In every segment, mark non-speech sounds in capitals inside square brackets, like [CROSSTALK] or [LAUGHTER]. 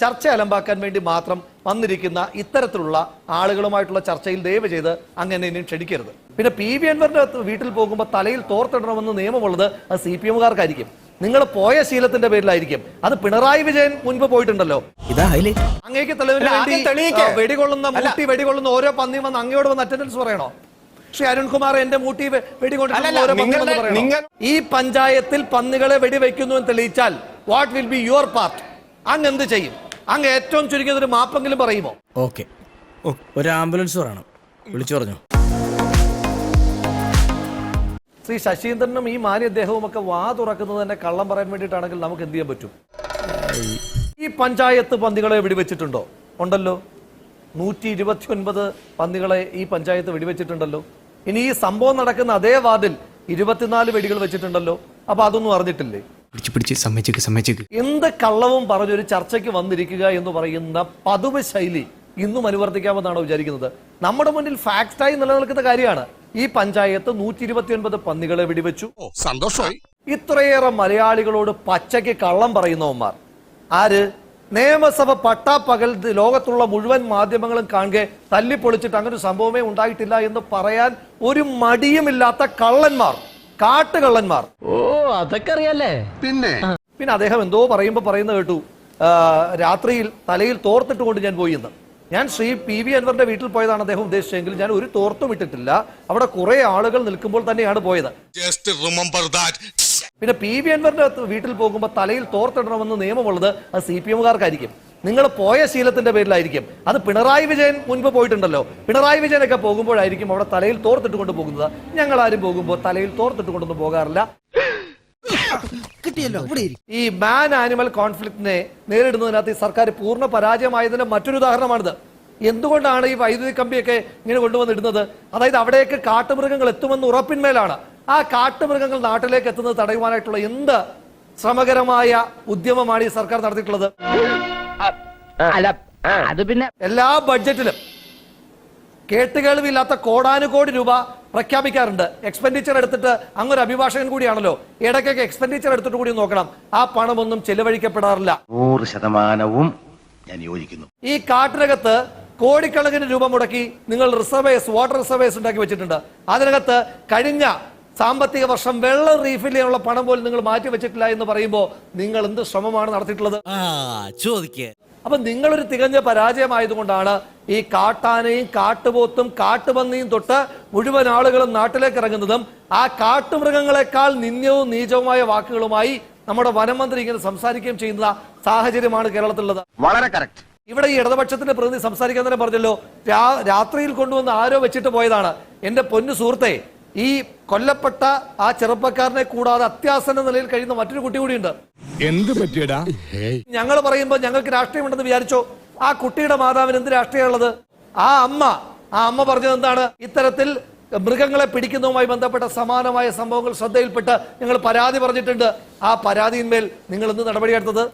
ചർച്ച അലമ്പാക്കാൻ വേണ്ടി മാത്രം വന്നിരിക്കുന്ന ഇത്തരത്തിലുള്ള ആളുകളുമായിട്ടുള്ള ചർച്ചയിൽ ദയവ് ചെയ്ത് അങ്ങനെ ഇനിയും ക്ഷണിക്കരുത്. പിന്നെ പി വി അൻവറിന്റെ വീട്ടിൽ പോകുമ്പോൾ തലയിൽ തോർത്തിടണമെന്ന് നിയമമുള്ളത് അത് സി പി എമ്മുകാർക്കായിരിക്കും. നിങ്ങൾ പോയ ശീലത്തിന്റെ പേരിലായിരിക്കും. അത് പിണറായി വിജയൻ മുൻപ് പോയിട്ടുണ്ടല്ലോ. അങ്ങേക്ക് തെളിവിന് വെടികൊള്ളുന്ന മുട്ടി വെടികൊള്ളുന്ന ഓരോ പന്നിയും വന്ന് അങ്ങയോട് വന്ന് അറ്റൻഡൻസ് പറയണോ? ശ്രീ അരുൺകുമാർ എന്റെ മൂട്ടി വെ- വെടികൊണ്ടിട്ടുള്ള ഓരോ പന്നി വന്ന് നിങ്ങളുടെ- പറയണോ? നിങ്ങൾ- ഈ പഞ്ചായത്തിൽ പന്നികളെ വെടിവെക്കുന്നു എന്ന് തെളിയിച്ചാൽ what will be your part അങ്ങ് എന്ത് ചെയ്യും? അങ്ങ് ഏറ്റവും ചുരുങ്ങിയത് ഒരു മാപ്പെങ്കിലും പറയുമോ? ഓക്കെ. ഒരു ആംബുലൻസ് പറയണം. വിളിച്ചു പറഞ്ഞു. ശ്രീ ശശീന്ദ്രനും ഈ മാന്യ അദ്ദേഹവും ഒക്കെ വാ തുറക്കുന്നത് തന്നെ കള്ളം പറയാൻ വേണ്ടിയിട്ടാണെങ്കിൽ നമുക്ക് എന്ത് ചെയ്യാൻ പറ്റും? ഈ പഞ്ചായത്ത് പന്നികളെ വെടിവെച്ചിട്ടുണ്ടോ? ഉണ്ടല്ലോ. നൂറ്റി ഇരുപത്തി ഒൻപത് പന്നികളെ ഈ പഞ്ചായത്ത് വെടിവെച്ചിട്ടുണ്ടല്ലോ. ഇനി ഈ സംഭവം നടക്കുന്ന അതേ വാതിൽ ഇരുപത്തിനാല് വെടികൾ വെച്ചിട്ടുണ്ടല്ലോ. അപ്പൊ അതൊന്നും അറിഞ്ഞിട്ടില്ലേ? പിടിച്ച് പിടിച്ച് സമ്മതിച്ചേക്ക് സമ്മതിച്ചേക്ക്. എന്ത് കള്ളവും പറഞ്ഞൊരു ചർച്ചയ്ക്ക് വന്നിരിക്കുക എന്ന് പറയുന്ന പതിവ് ശൈലി ഇന്നും അനുവർത്തിക്കാമെന്നാണ് വിചാരിക്കുന്നത്? നമ്മുടെ മുന്നിൽ ഫാക്റ്റായി നിലനിൽക്കുന്ന കാര്യമാണ്. ഈ പഞ്ചായത്ത് നൂറ്റി ഇരുപത്തിയൊൻപത് പന്നികളെ വെടിവെച്ചു. സന്തോഷമായി. ഇത്രയേറെ മലയാളികളോട് പച്ചയ്ക്ക് കള്ളം പറയുന്നവന്മാർ. ആര്? നിയമസഭ പട്ടാപ്പകൽ ലോകത്തുള്ള മുഴുവൻ മാധ്യമങ്ങളും കാണുക തല്ലിപ്പൊളിച്ചിട്ട് അങ്ങനെ ഒരു സംഭവമേ ഉണ്ടായിട്ടില്ല എന്ന് പറയാൻ ഒരു മടിയുമില്ലാത്ത കള്ളന്മാർ. കാട്ടുകള്ളന്മാർ. ഓ അതൊക്കെ അറിയാലേ പിന്നെ? പിന്നെ അദ്ദേഹം എന്തോ പറയുമ്പോൾ പറയുന്ന കേട്ടു. രാത്രിയിൽ തലയിൽ തോർത്തിട്ട് കൊണ്ട് ഞാൻ പോയി എന്ന്. ഞാൻ ശ്രീ പി വി അൻവറിന്റെ വീട്ടിൽ പോയതാണ് അദ്ദേഹം ഉദ്ദേശിച്ചെങ്കിൽ. ഞാൻ ഒരു തോർത്തും ഇട്ടിട്ടില്ല. അവിടെ കുറെ ആളുകൾ നിൽക്കുമ്പോൾ തന്നെയാണ് പോയത്. പിന്നെ പി വി അൻവറിന്റെ വീട്ടിൽ പോകുമ്പോൾ തലയിൽ തോർത്തിടണമെന്ന് നിയമമുള്ളത് അത് സി പി എമ്മുകാർക്കായിരിക്കും. നിങ്ങൾ പോയ ശീലത്തിന്റെ പേരിലായിരിക്കും. അത് പിണറായി വിജയൻ മുൻപ് പോയിട്ടുണ്ടല്ലോ. പിണറായി വിജയനൊക്കെ പോകുമ്പോഴായിരിക്കും അവിടെ തലയിൽ തോർത്തിട്ട് കൊണ്ട് പോകുന്നത്. ഞങ്ങൾ ആരും പോകുമ്പോൾ തലയിൽ തോർത്തിട്ട് കൊണ്ടൊന്നും പോകാറില്ല. കിട്ടിയല്ലോ ഈ മാൻ ആനിമൽ കോൺഫ്ലിക്റ്റിനെ നേരിടുന്നതിനകത്ത് ഈ സർക്കാർ പൂർണ പരാജയമായതിന്റെ മറ്റൊരു ഉദാഹരണമാണിത്. എന്തുകൊണ്ടാണ് ഈ വൈദ്യുതി കമ്പിയൊക്കെ ഇങ്ങനെ കൊണ്ടുവന്നിടുന്നത് അതായത് അവിടേക്ക് കാട്ടുമൃഗങ്ങൾ എത്തുമെന്ന് ഉറപ്പിന്മേലാണ്. ആ കാട്ടുമൃഗങ്ങൾ നാട്ടിലേക്ക് എത്തുന്നത് തടയുവാനായിട്ടുള്ള എന്ത് ശ്രമകരമായ ഉദ്യമമാണ് ഈ സർക്കാർ നടത്തിയിട്ടുള്ളത്? അല്ല അത് പിന്നെ എല്ലാ ബഡ്ജറ്റിലും കേട്ടുകേൾവില്ലാത്ത കോടാനുകോടി രൂപ പ്രഖ്യാപിക്കാറുണ്ട്. എക്സ്പെൻഡിച്ചർ എടുത്തിട്ട് അങ്ങൊരു അഭിഭാഷകൻ കൂടിയാണല്ലോ. ഇടയ്ക്കൊക്കെ എക്സ്പെൻഡിച്ചർ എടുത്തിട്ട് കൂടി നോക്കണം. ആ പണമൊന്നും ചെലവഴിക്കപ്പെടാറില്ല. നൂറ് ശതമാനവും ഞാൻ യോജിക്കുന്നു. ഈ കാട്ടിനകത്ത് കോടിക്കണക്കിന് രൂപ മുടക്കി നിങ്ങൾ റിസർവേഴ്സ് വാട്ടർ റിസർവേഴ്സ് ഉണ്ടാക്കി വെച്ചിട്ടുണ്ട്. അതിനകത്ത് കഴിഞ്ഞ സാമ്പത്തിക വർഷം വെള്ള റീഫിൽ ചെയ്യാനുള്ള പണം പോലും നിങ്ങൾ മാറ്റി വെച്ചിട്ടില്ല എന്ന് പറയുമ്പോൾ നിങ്ങൾ എന്ത് ശ്രമമാണ് നടത്തിയിട്ടുള്ളത്? ആ ചോദിക്കേ. അപ്പൊ നിങ്ങളൊരു തികഞ്ഞ പരാജയമായതുകൊണ്ടാണ് ഈ കാട്ടാനയും കാട്ടുപോത്തും കാട്ടുപന്നിയും തൊട്ട് മുഴുവൻ ആളുകളും നാട്ടിലേക്ക് ഇറങ്ങുന്നതും ആ കാട്ടുമൃഗങ്ങളെക്കാൾ നിന്ദ്യവും നീചവുമായ വാക്കുകളുമായി നമ്മുടെ വനമന്ത്രി ഇങ്ങനെ സംസാരിക്കുകയും ചെയ്യുന്ന സാഹചര്യമാണ് കേരളത്തിലുള്ളത്. വളരെ കറക്റ്റ്. ഇവിടെ ഈ ഇടതുപക്ഷത്തിന്റെ പ്രതിനിധി സംസാരിക്കാൻ തന്നെ പറഞ്ഞല്ലോ രാത്രിയിൽ കൊണ്ടുവന്ന് ആരോ വെച്ചിട്ട് പോയതാണ്. എന്റെ പൊന്നു സുഹൃത്തെ ഈ കൊല്ലപ്പെട്ട ആ ചെറുപ്പക്കാരനെ കൂടാതെ അത്യാസന്ന നിലയിൽ കഴിയുന്ന മറ്റൊരു കുട്ടി കൂടിയുണ്ട്. എന്ത് പറ്റിയടാ? ഞങ്ങൾ പറയുമ്പോൾ ഞങ്ങൾക്ക് രാഷ്ട്രീയമുണ്ടെന്ന് വിചാരിച്ചോ? ആ കുട്ടിയുടെ മാതാവിന് എന്ത് രാഷ്ട്രീയമുള്ളത്? ആ അമ്മ ആ അമ്മ പറഞ്ഞത് എന്താണ്? ഇത്തരത്തിൽ മൃഗങ്ങളെ പിടിക്കുന്നതുമായി ബന്ധപ്പെട്ട സമാനമായ സംഭവങ്ങൾ ശ്രദ്ധയിൽപ്പെട്ട് ഞങ്ങൾ പരാതി പറഞ്ഞിട്ടുണ്ട്. ആ പരാതിയിന്മേൽ നിങ്ങൾ എന്ത് നടപടിയെടുത്തത്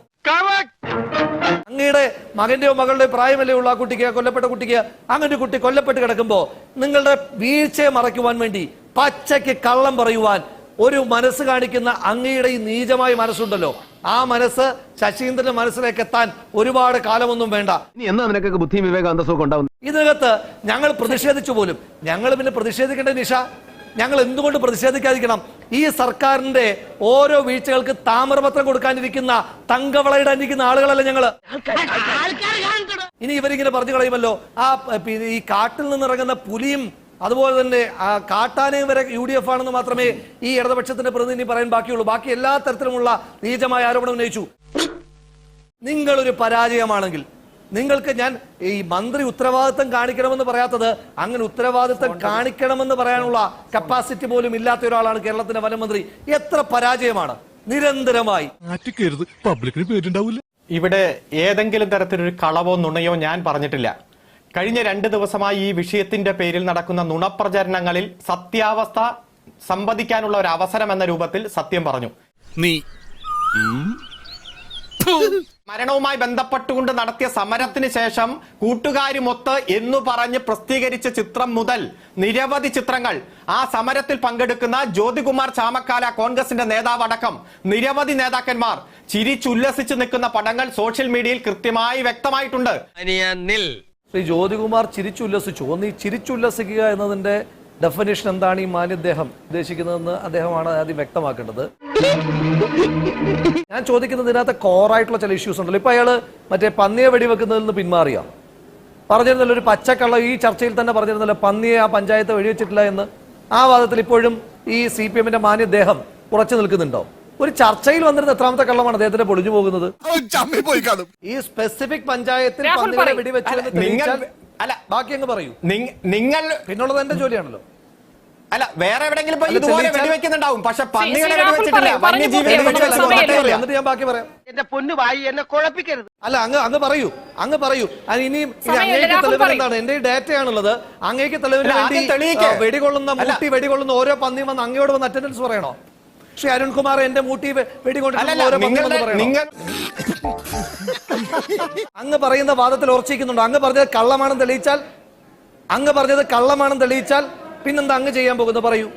അങ്ങയുടെ മകന്റെയോ മകളുടെയോ പ്രായമല്ലേ ഉള്ള ആ കുട്ടിക്ക് കൊല്ലപ്പെട്ട കുട്ടിക്ക്. അങ്ങനെ ഒരു കുട്ടി കൊല്ലപ്പെട്ട് കിടക്കുമ്പോ നിങ്ങളുടെ വീഴ്ചയെ മറയ്ക്കുവാൻ വേണ്ടി പച്ചയ്ക്ക് കള്ളം പറയുവാൻ ഒരു മനസ്സ് കാണിക്കുന്ന അങ്ങയുടെ ഈ നീചമായ മനസ്സുണ്ടല്ലോ. ആ മനസ്സ് ശശീന്ദ്രന്റെ മനസ്സിലേക്ക് എത്താൻ ഒരുപാട് കാലമൊന്നും വേണ്ട. ഇനി എന്നാ നിനക്കൊക്കെ ബുദ്ധിയും വിവേകാന്തസവും ഉണ്ടാവും ഇതിനകത്ത് ഞങ്ങൾ പ്രതിഷേധിച്ചു പോലും. ഞങ്ങൾ പിന്നെ പ്രതിഷേധിക്കേണ്ട നിഷ ഞങ്ങൾ എന്തുകൊണ്ട് പ്രതിഷേധിക്കാതിരിക്കണം? ഈ സർക്കാരിന്റെ ഓരോ വീഴ്ചകൾക്ക് താമരപത്രം കൊടുക്കാനിരിക്കുന്ന തങ്കവളയുടെ അന്വേഷിക്കുന്ന ആളുകളല്ല ഞങ്ങൾ? ഇനി ഇവരിങ്ങനെ പറഞ്ഞു കളയുമല്ലോ. ആ ഈ കാട്ടിൽ നിന്നിറങ്ങുന്ന പുലിയും അതുപോലെ തന്നെ ആ കാട്ടാനയും വരെ യു ഡി എഫ് ആണെന്ന് മാത്രമേ ഈ ഇടതുപക്ഷത്തിന്റെ പ്രതിനിധി പറയാൻ ബാക്കിയുള്ളൂ. ബാക്കി എല്ലാ തരത്തിലുമുള്ള നീചമായ ആരോപണം ഉന്നയിച്ചു. നിങ്ങളൊരു പരാജയമാണെങ്കിൽ നിങ്ങൾക്ക് ഞാൻ ഈ മന്ത്രി ഉത്തരവാദിത്തം കാണിക്കണമെന്ന് പറയാത്തത് അങ്ങനെ ഉത്തരവാദിത്തം കാണിക്കണമെന്ന് പറയാനുള്ള കപ്പാസിറ്റി പോലും ഇല്ലാത്ത ഒരാളാണ് കേരളത്തിന്റെ വനമന്ത്രി. എത്ര പരാജയമാണ്. നിരന്തരമായി. നാറ്റിക്കരുത്. പബ്ലിക്കിന് പേരുണ്ടാവില്ല ഇവിടെ ഏതെങ്കിലും തരത്തിലൊരു കളവോ നുണയോ ഞാൻ പറഞ്ഞിട്ടില്ല. കഴിഞ്ഞ രണ്ട് ദിവസമായി ഈ വിഷയത്തിന്റെ പേരിൽ നടക്കുന്ന നുണപ്രചരണങ്ങളിൽ സത്യാവസ്ഥ സംവദിക്കാനുള്ള ഒരു അവസരം എന്ന രൂപത്തിൽ സത്യം പറഞ്ഞു. നീ മരണവുമായി ബന്ധപ്പെട്ടുകൊണ്ട് നടത്തിയ സമരത്തിന് ശേഷം കൂട്ടുകാരുമൊത്ത് എന്നു പറഞ്ഞ് പ്രസിദ്ധീകരിച്ച ചിത്രം മുതൽ നിരവധി ചിത്രങ്ങൾ ആ സമരത്തിൽ പങ്കെടുക്കുന്ന ജ്യോതികുമാർ ചാമക്കാല കോൺഗ്രസിന്റെ നേതാവടക്കം നിരവധി നേതാക്കന്മാർ ചിരിച്ചുല്ലസിച്ചു നിൽക്കുന്ന പടങ്ങൾ സോഷ്യൽ മീഡിയയിൽ കൃത്യമായി വ്യക്തമായിട്ടുണ്ട്. ശ്രീ ജ്യോതികുമാർ ചിരിച്ചുല്ലസിച്ചു. ഒന്ന് ഈ ചിരിച്ചുല്ലസിക്കുക എന്നതിന്റെ ഡെഫിനേഷൻ എന്താണ് ഈ മാന്യദ്ദേഹം ഉദ്ദേശിക്കുന്നതെന്ന് അദ്ദേഹമാണ് ആദ്യം വ്യക്തമാക്കേണ്ടത്. ഞാൻ ചോദിക്കുന്നത് ഇതിനകത്ത് കോറായിട്ടുള്ള ചില ഇഷ്യൂസ് ഉണ്ടല്ലോ. ഇപ്പൊ അയാൾ മറ്റേ പന്നിയെ വെടിവെക്കുന്നതിൽ നിന്ന് പിന്മാറിയ. പറഞ്ഞിരുന്നല്ലോ ഒരു പച്ചക്കള്ള ഈ ചർച്ചയിൽ തന്നെ പറഞ്ഞിരുന്നല്ലോ പന്നിയെ ആ പഞ്ചായത്ത് വെടിവെച്ചിട്ടില്ല എന്ന്. ആ വാദത്തിൽ ഇപ്പോഴും ഈ സി പി എമ്മിന്റെ മാന്യദ്ദേഹം ഉറച്ചു നിൽക്കുന്നുണ്ടോ? ഒരു ചർച്ചയിൽ വന്നിരുന്ന എത്രാമത്തെ കള്ളമാണ് അദ്ദേഹത്തിന്റെ പൊളിഞ്ഞു പോകുന്നത്? ചമ്മി പോയി കാണും. ഈ സ്പെസിഫിക് പഞ്ചായത്തിൽ പന്നികളെ. വെടിവെച്ചു എന്ന് അല്ല, അല്ല. ബാക്കി അങ്ങ് പറയൂ. നിങ്ങൾ പിന്നുള്ളത് എന്റെ ജോലിയാണല്ലോ. അല്ല വേറെ എവിടെങ്കിലും പോയി ഇതുപോലെ വെടിവെക്കുന്നുണ്ടാവും. പക്ഷെ പന്നികളെ വെടിവെച്ചിട്ടില്ല. വന്യജീവി. എന്നിട്ട് ഞാൻ ബാക്കി പറയാം. എന്റെ പൊന്നു വായി എന്നെ കുഴപ്പിക്കരുത്. അല്ല അങ്ങ് അങ്ങ് പറയൂ. അങ്ങ് പറയൂ. അത് ഇനിയും ഇനി അങ്ങേക്ക് തെളിവ്. എന്താണ്? എന്റെ ഡേറ്റയാണുള്ളത്. അങ്ങേക്ക് തെളിവിന് വേണ്ടി വെടികൊള്ളുന്ന മുട്ടി വെടികൊള്ളുന്ന ഓരോ പന്നിയും വന്ന് അങ്ങയോട് വന്ന് അറ്റൻഡൻസ് പറയണോ? ശ്രീ അരുൺകുമാർ എന്റെ മൂട്ടി വെ- വെടികൊണ്ടിട്ടുള്ള അല്ലല്ല ഓരോ പന്നി നിങ്ങളുടെ വന്ന് പറയണോ? നിങ്ങൾ അങ്ങ് പറയുന്ന വാദത്തിൽ ഉറച്ചിരിക്കുന്നുണ്ടോ. അങ്ങ് പറഞ്ഞത് കള്ളമാണെന്ന് തെളിയിച്ചാൽ അങ്ങ് പറഞ്ഞത് കള്ളമാണെന്ന് തെളിയിച്ചാൽ പിന്നെന്താ അങ്ങ് ചെയ്യാൻ പോകുന്നത് പറയൂ.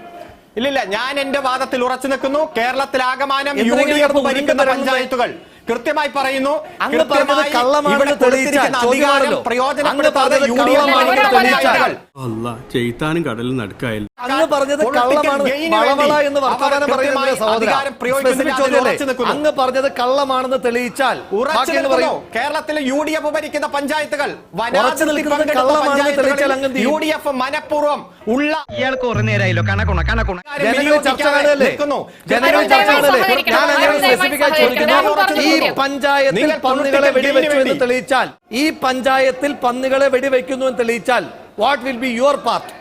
ഇല്ലില്ല ഞാൻ എന്റെ വാദത്തിൽ ഉറച്ചു നിൽക്കുന്നു. കേരളത്തിലാകമാനം യു എന്തിനാ ഡി എഫ് ഭരിക്കുന്ന പഞ്ചായത്തുകൾ. കൃത്യമായി പറയുന്നു. അങ്ങ് പറഞ്ഞത് കൃത്യമായി കള്ളമാണെന്ന് തെളിയിച്ചാൽ ചെയ്ത്താനും കടലിൽ നടക്കായല്ല അങ്ങ് പറഞ്ഞത് Political കള്ളമാണ്. വളവള എന്ന് വർത്തമാനം പറയുന്നത്. അങ്ങ് പറഞ്ഞത് കള്ളമാണെന്ന് തെളിയിച്ചാൽ കേരളത്തിലെ യു ഡി എഫ് ഭരിക്കുന്ന പഞ്ചായത്തുകൾ കള്ളമാണെന്ന് തെളിയിച്ചാൽ അങ്ങ് യു ഡി എഫ് മനഃപൂർവം ഉള്ള ഇയാൾക്ക് കുറെ നേരമായില്ലോ കണക്കുണ? കണക്കുണ? ജനങ്ങൾ ചർച്ച കാണുകയല്ലേ? നിൽക്കുന്നു. ജനങ്ങൾ ദയവായി ചർച്ച കാണുകയല്ലേ? ഞാൻ അങ്ങനെ ദയവായി സ്പെസിഫിക് ആയി സഹകരിക്കണം. ചോദിക്കുന്നു. ഈ പറഞ്ഞു പഞ്ചായത്തിൽ പന്നികളെ വെടിവെച്ചു എന്ന് തെളിയിച്ചാൽ ഈ പഞ്ചായത്തിൽ പന്നികളെ വെടിവെക്കുന്നു എന്ന് തെളിയിച്ചാൽ what will be your part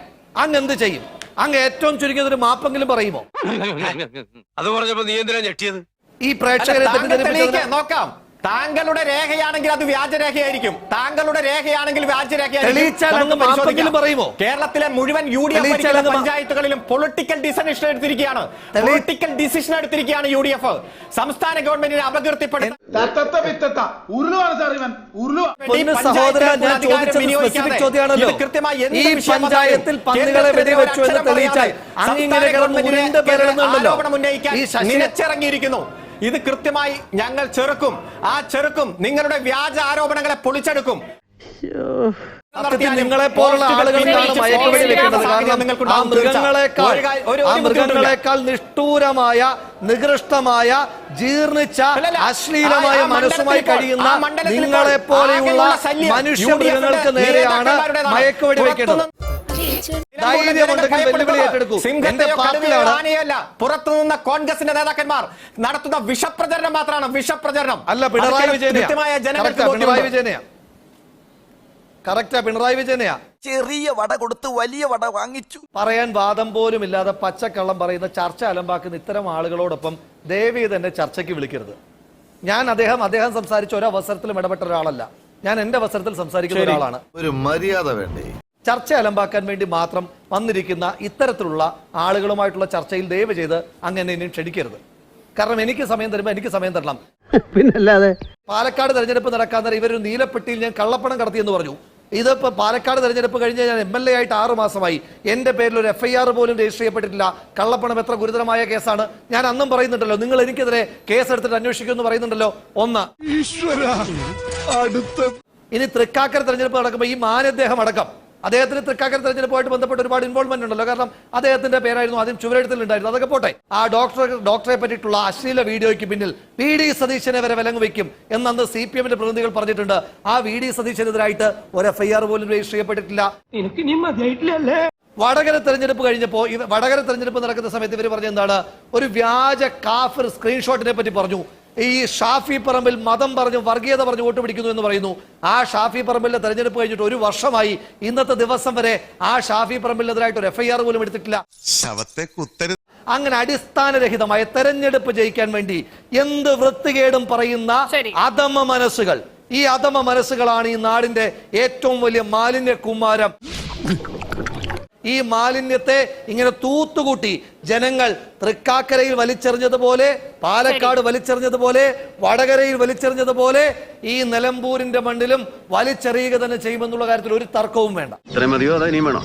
അങ്ങ് എന്ത് ചെയ്യും? അങ്ങ് ഏറ്റവും ചുരുങ്ങിയത് ഒരു മാപ്പെങ്കിലും പറയുമോ? അത് പറഞ്ഞപ്പോ നീ എന്തിനാ ഞെട്ടിയത്? ഈ പ്രേക്ഷകരെ നോക്കാം. താങ്കളുടെ രേഖയാണെങ്കിൽ അത് വ്യാജരേഖയായിരിക്കും. താങ്കളുടെ രേഖയാണെങ്കിൽ വ്യാജരേഖയായിരിക്കും? കേരളത്തിലെ മുഴുവൻ യു ഡി എഫ് പഞ്ചായത്തുകളിലും പൊളിറ്റിക്കൽ ഡിസിഷൻ എടുത്തിരിക്കുകയാണ്. പൊളിറ്റിക്കൽ ഡിസിഷൻ എടുത്തിരിക്കുകയാണ് യു ഡി എഫ് സംസ്ഥാന ഗവൺമെന്റിനെ അപകീർത്തിപ്പെടുത്തുന്നു ഉന്നയിക്കാൻ നിലച്ചിറങ്ങിയിരിക്കുന്നു. ഇത് കൃത്യമായി ഞങ്ങൾ ചെറുക്കും. ആ ചെറുക്കും നിങ്ങളുടെ വ്യാജ ആരോപണങ്ങളെ പൊളിച്ചെടുക്കും. സത്യത്തിൽ നിങ്ങളെ പോലുള്ള ആളുകൾക്കാണ് മയക്കുവെടി വെക്കേണ്ടത് കാരണം ആ മൃഗങ്ങളെക്കാൾ ആ മൃഗങ്ങളെക്കാൾ നിഷ്ഠൂരമായ നികൃഷ്ടമായ ജീർണിച്ച അശ്ലീലമായ മനസ്സുമായി കഴിയുന്ന നിങ്ങളെ പോലെയുള്ള മനുഷ്യ മൃഗങ്ങൾക്ക് നേരെയാണ് മയക്കുവടി മയക്കുവെടി വെക്കേണ്ടത് പുറത്തുനിന്ന കോൺഗ്രസിന്റെ നേതാക്കന്മാർ നടത്തുന്ന വിഷപ്രചരണം മാത്രമാണ് വിഷപ്രചരണം. അല്ല പിണറായി വിജയനെയാ? കറക്റ്റാ, പിണറായി. വിജയനെയാ? ചെറിയ വട കൊടുത്ത് വലിയ വട വാങ്ങിച്ചു. പറയാൻ വാദം പോലും ഇല്ലാതെ പച്ചക്കള്ളം പറയുന്ന ചർച്ച അലമ്പാക്കുന്ന ഇത്തരം ആളുകളോടൊപ്പം ദേവി തന്നെ ചർച്ചയ്ക്ക് വിളിക്കരുത്. ഞാൻ അദ്ദേഹം അദ്ദേഹം സംസാരിച്ച ഒരവസരത്തിലും അവസരത്തിലും ഇടപെട്ട ഒരാളല്ല. ഞാൻ എന്റെ അവസരത്തിൽ സംസാരിക്കുന്ന ഒരാളാണ്. ഒരു മര്യാദ വേണ്ടേ? ചർച്ച അലമ്പാക്കാൻ വേണ്ടി മാത്രം വന്നിരിക്കുന്ന ഇത്തരത്തിലുള്ള ആളുകളുമായിട്ടുള്ള ചർച്ചയിൽ ദയവ് ചെയ്ത് അങ്ങനെ ഇനിയും ക്ഷണിക്കരുത്. കാരണം എനിക്ക് സമയം തരുമ്പോൾ എനിക്ക് സമയം തരണം. [LAUGHS] പിന്നല്ലാതെ പാലക്കാട് തെരഞ്ഞെടുപ്പ് നടക്കാൻ നേരം ഇവരൊരു നീലപ്പെട്ടിയിൽ ഞാൻ കള്ളപ്പണം കടത്തി എന്ന് പറഞ്ഞു. ഇതിപ്പോ പാലക്കാട് തെരഞ്ഞെടുപ്പ് കഴിഞ്ഞ് ഞാൻ എം എൽ എ ആയിട്ട് ആറ് മാസമായി. എന്റെ പേരിൽ ഒരു എഫ് ഐ ആർ പോലും രജിസ്റ്റർ ചെയ്യപ്പെട്ടിട്ടില്ല. കള്ളപ്പണം എത്ര ഗുരുതരമായ കേസാണ്. ഞാൻ അന്നും പറയുന്നുണ്ടല്ലോ നിങ്ങൾ എനിക്കെതിരെ കേസ് എടുത്തിട്ട് അന്വേഷിക്കുമെന്ന് പറയുന്നുണ്ടല്ലോ. ഒന്ന്. ഈശ്വര അടുത്ത ഇനി തൃക്കാക്കര തെരഞ്ഞെടുപ്പ് നടക്കുമ്പോൾ ഈ മാനദ്ദേഹം അടക്കം. അദ്ദേഹത്തിന് തൃക്കാക്കര തെരഞ്ഞെടുപ്പുമായിട്ട് ബന്ധപ്പെട്ട് ഒരുപാട് ഇൻവോൾവ്മെന്റ് ഉണ്ടല്ലോ. കാരണം അദ്ദേഹത്തിന്റെ പേരായിരുന്നു ആദ്യം ചുവരെഴുത്തിലുണ്ടായിരുന്നു അതൊക്കെ പോട്ടെ. ആ ഡോക്ടർ ഡോക്ടറെ പറ്റിയിട്ടുള്ള അശ്ലീല വീഡിയോയ്ക്ക് പിന്നിൽ പി ഡി സതീശനെ വരെ വിലങ്ങ് വെക്കും എന്നന്ന് സി പി എമ്മിന്റെ പ്രതിനിധികൾ പറഞ്ഞിട്ടുണ്ട്. ആ വി ഡി സതീശനെതിരായിട്ട് ഒരു എഫ്ഐആർ പോലും രജിസ്റ്റർ ചെയ്യപ്പെട്ടിട്ടില്ല. വടകര തെരഞ്ഞെടുപ്പ് കഴിഞ്ഞപ്പോ ഇവ വടകര തെരഞ്ഞെടുപ്പ് നടക്കുന്ന സമയത്ത് ഇവർ പറഞ്ഞ എന്താണ്? ഒരു വ്യാജ കാഫർ സ്ക്രീൻഷോട്ടിനെ പറ്റി പറഞ്ഞു. ഈ ഷാഫി പറമ്പിൽ മതം പറഞ്ഞു വർഗീയത പറഞ്ഞു വോട്ട് പിടിക്കുന്നു എന്ന് പറയുന്നു. ആ ഷാഫി പറമ്പിലെ തെരഞ്ഞെടുപ്പ് കഴിഞ്ഞിട്ട് ഒരു വർഷമായി ഇന്നത്തെ ദിവസം വരെ ആ ഷാഫി പറമ്പിലെതിരായിട്ട് ഒരു എഫ്ഐആർ പോലും എടുത്തിട്ടില്ല. അങ്ങനെ അടിസ്ഥാനരഹിതമായ തെരഞ്ഞെടുപ്പ് ജയിക്കാൻ വേണ്ടി എന്ത് വൃത്തികേടും പറയുന്ന. അധമ മനസ്സുകൾ. ഈ അധമ മനസ്സുകളാണ് ഈ നാടിന്റെ ഏറ്റവും വലിയ മാലിന്യ കുമാരം ഈ മാലിന്യത്തെ ഇങ്ങനെ തൂത്തുകൂട്ടി ജനങ്ങൾ തൃക്കാക്കരയിൽ വലിച്ചെറിഞ്ഞതുപോലെ പാലക്കാട് വലിച്ചെറിഞ്ഞതുപോലെ വടകരയിൽ വലിച്ചെറിഞ്ഞതുപോലെ ഈ നിലമ്പൂരിന്റെ മണ്ണിലും വലിച്ചെറിയുക തന്നെ ചെയ്യുമെന്നുള്ള കാര്യത്തിൽ ഒരു തർക്കവും വേണ്ട. ഇത്രയും മതിയോ? അതോ ഇനിയും വേണോ?